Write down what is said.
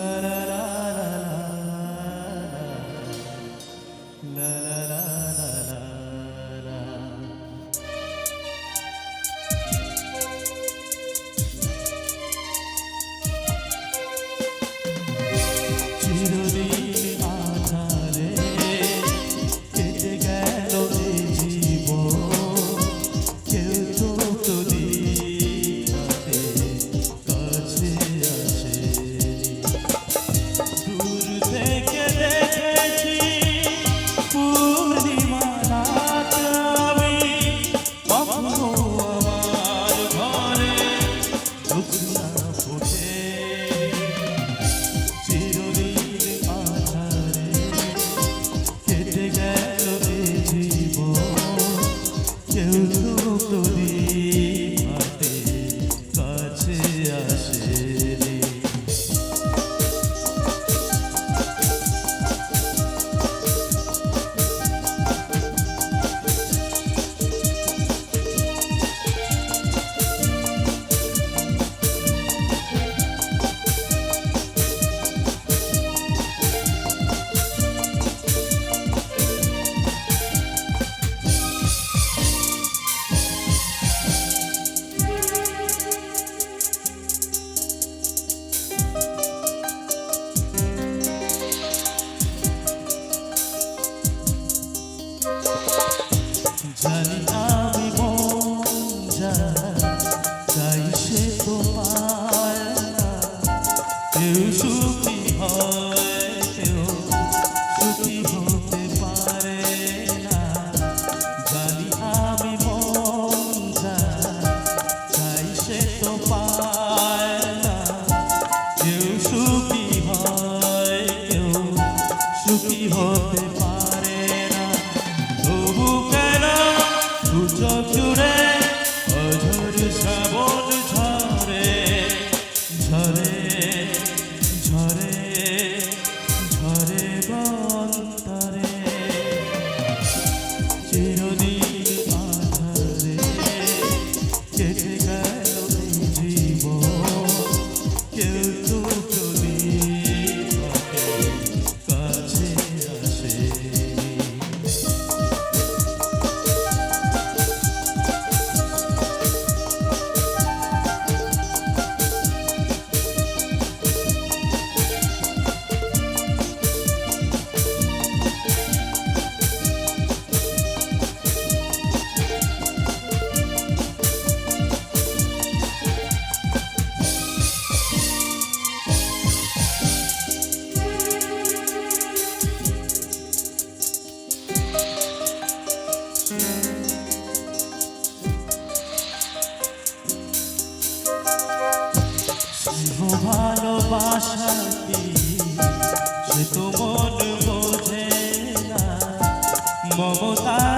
da da জানি আমি মন যায়, তাই সে তো পায় না। কেউ সুখী হয়, কেউ সুখী হতে পারে না। জানি আমি মন যায়, তাই সে তো পায় না। কেউ সুখী হয়, কেউ সুখী হতে পারে George. ভালোবাসা কি? সে তো মন বোঝে না। মমতা